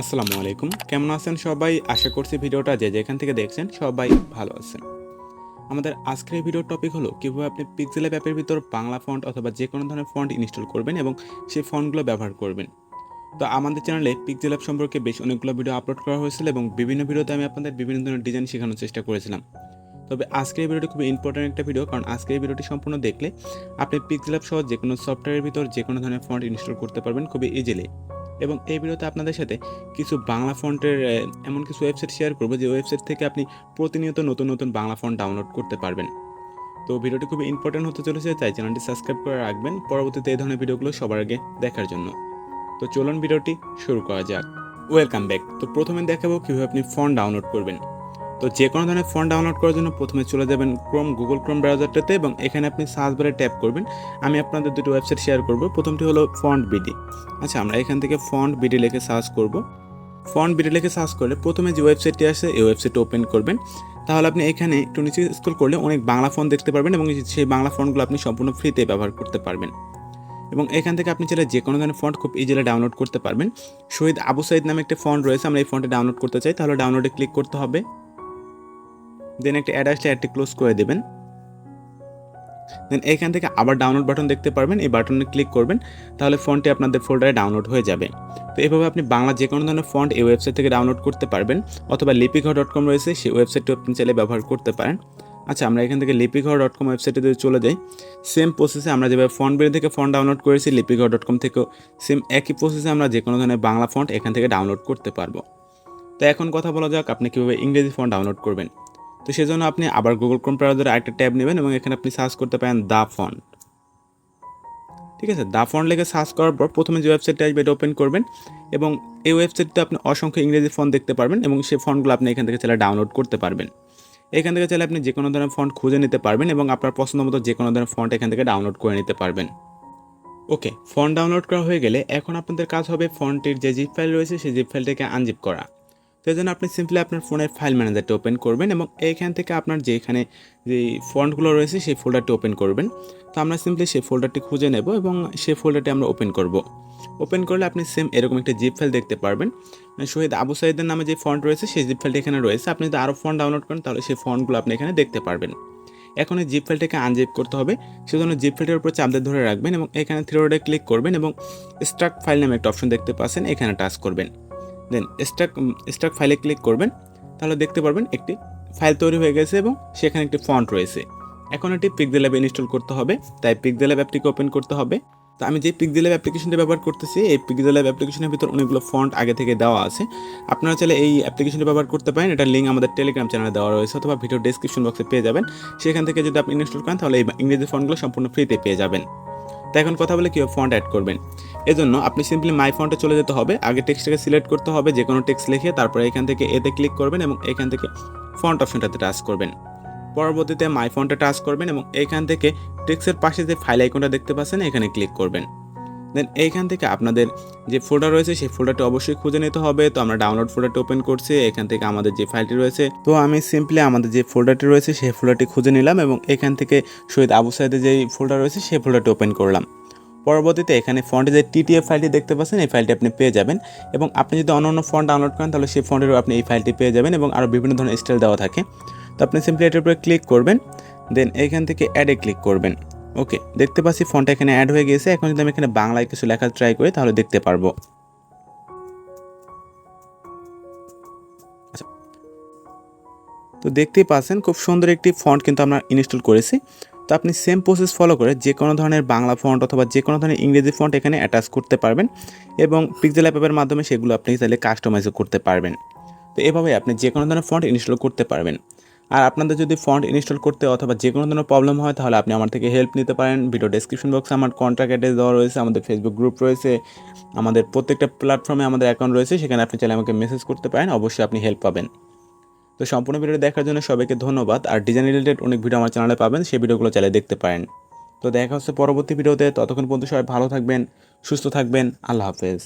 আসসালামু আলাইকুম। কেমন আছেন সবাই? আশা করছি ভিডিওটা যে যেখান থেকে দেখছেন সবাই ভালো আছেন। আমাদের আজকের ভিডিওর টপিক হলো কীভাবে আপনি পিক্সেল অ্যাপের ভিতর বাংলা ফন্ট অথবা যে কোনো ধরনের ফন্ট ইনস্টল করবেন এবং সেই ফন্টগুলো ব্যবহার করবেন। তো আমাদের চ্যানেলে পিক্সেল অ্যাপ সম্পর্কে বেশ অনেকগুলো ভিডিও আপলোড করা হয়েছিল এবং বিভিন্ন ভিডিওতে আমি আপনাদের বিভিন্ন ধরনের ডিজাইন শেখানোর চেষ্টা করেছিলাম। তবে আজকের ভিডিওটি খুব ইম্পর্ট্যান্ট একটা ভিডিও কারণ আজকের ভিডিওটি সম্পূর্ণ দেখলে আপনি পিক্সেল অ্যাপ সহ যে কোনো সফটওয়্যারের ভিতর যে কোনো ধরনের ফন্ট ইনস্টল করতে পারবেন খুবই ইজিলি এবং এই ভিডিওতে আপনাদের সাথে কিছু বাংলা ফন্টের এমন কিছু ওয়েবসাইট শেয়ার করব যে ওয়েবসাইট থেকে আপনি প্রতিনিয়ত নতুন নতুন বাংলা ফন্ট ডাউনলোড করতে পারবেন। তো ভিডিওটি খুবই ইম্পর্টেন্ট হতে চলেছে, তাই চ্যানেলটি সাবস্ক্রাইব করে রাখবেন। পরবর্তীতে এই ধরনের ভিডিওগুলো সবার আগে দেখার জন্য। তো চলুন ভিডিওটি শুরু করা যাক। ওয়েলকাম ব্যাক তো প্রথমে দেখাবো কীভাবে আপনি ফন্ট ডাউনলোড করবেন। তো যে কোনো ধরনের ফন্ট ডাউনলোড করার জন্য প্রথমে চলে যাবেন ক্রোম, গুগল ক্রোম ব্রাউজারটাতে এবং এখানে আপনি সার্চ বারে ট্যাপ করবেন। আমি আপনাদের দুটো ওয়েবসাইট শেয়ার করব। প্রথমটি হলো ফন্ট বিডি। আচ্ছা আমরা এখান থেকে ফন্ট বিডি লিখে সার্চ করব। ফন্ট বিডি লিখে সার্চ করলে প্রথমে যে ওয়েবসাইটটি আসে, এই ওয়েবসাইটটি ওপেন করবেন। তাহলে আপনি এখানে একটু নিচে স্ক্রল করলে অনেক বাংলা ফোন দেখতে পারবেন এবং সেই বাংলা ফোনগুলো আপনি সম্পূর্ণ ফ্রিতে ব্যবহার করতে পারবেন। এবং এখান থেকে আপনি চাইলে যে কোনো ধরনের ফন্ট খুব ইজিলি ডাউনলোড করতে পারবেন। শহীদ আবু সাইদ নামে একটা ফন্ট রয়েছে, আমরা এই ফন্টে ডাউনলোড করতে চাই। তাহলে ডাউনলোডে ক্লিক করতে হবে। দেন একটা অ্যাড আসলে অ্যাডটি ক্লোজ করে দেবেন। দেন এখান থেকে আবার ডাউনলোড বাটন দেখতে পারবেন। এই বাটনে ক্লিক করবেন। তাহলে ফন্টটি আপনাদের ফোল্ডারে ডাউনলোড হয়ে যাবে। তো এভাবে আপনি বাংলা যে কোনো ধরনের ফন্ট এই ওয়েবসাইট থেকে ডাউনলোড করতে পারবেন। অথবা লিপিঘর ডট কম রয়েছে, সেই ওয়েবসাইটটি আপনি চাইলে ব্যবহার করতে পারেন। আচ্ছা আমরা এখান থেকে লিপিঘর ডট কম ওয়েবসাইটে যদি চলে যাই। সেম প্রসেসে আমরা যেভাবে ফন্ট বের থেকে ফন্ট ডাউনলোড করেছি লিপিঘর ডট কম থেকেও সেম একই প্রসেসে আমরা যে কোনো ধরনের বাংলা ফন্ট এখান থেকে ডাউনলোড করতে পারব। তো এখন কথা বলা যাক, আপনি কীভাবে ইংরেজি ফন্ট ডাউনলোড করবেন। তো সেজন্য আপনি আবার গুগল ক্রোম ব্রাউজারে আরেকটা ট্যাব নেবেন এবং এখানে আপনি সার্চ করতে পারেন দা ফন্ট। ঠিক আছে? দা ফন্ট লেগে সার্চ করার পর প্রথমে যে ওয়েবসাইটটা আসবে এটা ওপেন করবেন এবং এই ওয়েবসাইটটা আপনি অসংখ্য ইংরেজি ফন্ট দেখতে পারবেন এবং সেই ফন্টগুলো আপনি এখান থেকে চাইলে ডাউনলোড করতে পারবেন। এখান থেকে চাইলে আপনি যে কোনো ধরনের ফন্ট খুঁজে নিতে পারবেন এবং আপনার পছন্দ মতো যে কোনো ধরনের ফন্ট এখান থেকে ডাউনলোড করে নিতে পারবেন। ওকে, ফন্ট ডাউনলোড করা হয়ে গেলে এখন আপনাদের কাজ হবে ফন্টের যে জিপ ফাইল রয়েছে, সেই জিপ ফাইলটাকে আনজিপ করা। সেই জন্য আপনি সিম্পলি আপনার ফোনের ফাইল ম্যানেজারটা ওপেন করবেন এবং এইখান থেকে আপনার যে এখানে যে ফন্টগুলো রয়েছে সেই ফোল্ডারটি ওপেন করবেন। তো আমরা সিম্পলি সেই ফোল্ডারটি খুঁজে নেব এবং সেই ফোল্ডারটি আমরা ওপেন করব। ওপেন করলে আপনি সেম এরকম একটা জিপ ফাইল দেখতে পারবেন। মানে শহীদ আবু সাইদের নামে যে ফন্ট রয়েছে, সেই জিপ ফাইলটি এখানে রয়েছে। আপনি যদি আরও ফন্ট ডাউনলোড করেন, তাহলে সেই ফন্টগুলো আপনি এখানে দেখতে পারবেন। এখন এই জিপ ফাইলটাকে আনজিপ করতে হবে। সেজন্য জিপ ফাইলটার উপর চাপ ধরে রাখবেন এবং এখানে থ্রি ক্লিক করবেন এবং স্ট্রাক ফাইল নামে একটা অপশন দেখতে পাচ্ছেন। এখানে টাচ করবেন। দেন স্ট্রাক স্ট্রাক ফাইলে ক্লিক করবেন। তাহলে দেখতে পারবেন একটি ফাইল তৈরি হয়ে গেছে এবং সেখানে একটি ফন্ট রয়েছে। এখন এটি পিকজেল অ্যাপ ইনস্টল করতে হবে। তাই পিকজেল অ্যাপ অ্যাপটিকে ওপেন করতে হবে। তো আমি যে পিকজেল অ্যাপ অ্যাপ্লিকেশনটা ব্যবহার করতেছি, এই পিকজেল অ্যাপ অ্যাপ্লিকেশনের ভিতর অনেকগুলো ফন্ট আগে থেকে দেওয়া আছে। আপনারা চাইলে এই অ্যাপ্লিকেশনটা ব্যবহার করতে পারেন। এটা লিঙ্ক আমাদের টেলিগ্রাম চ্যানেলে দেওয়া রয়েছে অথবা ভিডিও ডেসক্রিপশন বক্সে পেয়ে যাবেন। সেখান থেকে যদি আপনি ইনস্টল করেন, তাহলে এই ইংরেজি ফন্টগুলো সম্পূর্ণ ফ্রিতে পেয়ে যাবেন। তো এখন কথা বলে কীভাবে ফন্ট অ্যাড করবেন? এজন্য আপনি সিম্পলি মাই ফন্টে চলে যেতে হবে। আগে টেক্সটটাকে সিলেক্ট করতে হবে যে কোনো টেক্সট লিখে তারপরে এখান থেকে এতে ক্লিক করবেন এবং এখান থেকে ফন্ট অপশনটাতে টাচ করবেন। পরবর্তীতে মাই ফন্টে টাচ করবেন এবং এখান থেকে টেক্সটের পাশে যে ফাইল আইকনটা দেখতে পাচ্ছেন, এখানে ক্লিক করবেন। দেন এইখান থেকে আপনাদের যে ফোল্ডার রয়েছে, সেই ফোল্ডারটি অবশ্যই খুঁজে নিতে হবে। তো আমরা ডাউনলোড ফোল্ডারটি ওপেন করছি, এখান থেকে আমাদের যে ফাইলটি রয়েছে, তো আমি সিম্পলি আমাদের যে ফোল্ডারটি রয়েছে, সেই ফোল্ডারটি খুঁজে নিলাম এবং এখান থেকে শহীদ আবু সাইদের যেই ফোল্ডার রয়েছে, সেই ফোল্ডারটি ওপেন করলাম। পরবর্তীতে এখানে ফন্টে যে টিটিএফ ফাইলটি দেখতে পাচ্ছেন, এই ফাইলটি আপনি পেয়ে যাবেন। এবং আপনি যদি অন্য অন্য ফন্ট ডাউনলোড করেন, তাহলে সেই ফন্টেরও আপনি এই ফাইলটি পেয়ে যাবেন এবং আরও বিভিন্ন ধরনের স্টাইল দেওয়া থাকে। তো আপনি সিম্পলি এটার উপরে ক্লিক করবেন দেন এখান থেকে অ্যাডে ক্লিক করবেন। ওকে দেখতে পাচ্ছি ফন্টটা এখানে অ্যাড হয়ে গেছে এখন যদি আমি এখানে বাংলায় কিছু লেখা ট্রাই করি, তাহলে দেখতে পারব। আচ্ছা। তো দেখতেই পাচ্ছেন, খুব সুন্দর একটি ফন্ট কিন্তু আমরা ইনস্টল করেছি। তো আপনি সেম প্রসেস ফলো করে যে কোনো ধরনের বাংলা ফন্ট অথবা যে কোনো ধরনের ইংরেজি ফন্ট এখানে অ্যাটাচ করতে পারবেন এবং পিক্সেল অ্যাপের মাধ্যমে সেগুলো আপনি চাইলে কাস্টমাইজও করতে পারবেন। তো এভাবে আপনি যে কোনো ধরনের ফন্ট ইনস্টল করতে পারবেন। আর আপনাদের যদি ফন্ট ইনস্টল করতে অথবা যে কোনো ধরনের প্রবলেম হয়, তাহলে আপনি আমার থেকে হেল্প নিতে পারেন। ভিডিও ডেসক্রিপশন বক্সে আমার কন্ট্যাক্ট অ্যাড্রেস দেওয়া রয়েছে, আমাদের ফেসবুক গ্রুপ রয়েছে, আমাদের প্রত্যেকটা প্ল্যাটফর্মে আমাদের অ্যাকাউন্ট রয়েছে, সেখানে আপনি চাইলে আমাকে মেসেজ করতে পারেন, অবশ্যই আপনি হেল্প পাবেন। তো সম্পূর্ণ ভিডিও দেখার জন্য সবাইকে ধন্যবাদ। আর ডিজাইন রিলেটেড অনেক ভিডিও আমার চ্যানেলে পাবেন, সেই ভিডিওগুলো চ্যানেলে দেখতে পারেন। তো দেখা হচ্ছে পরবর্তী ভিডিওতে ততক্ষণ পর্যন্ত সবাই ভালো থাকবেন, সুস্থ থাকবেন, আল্লাহ হাফেজ।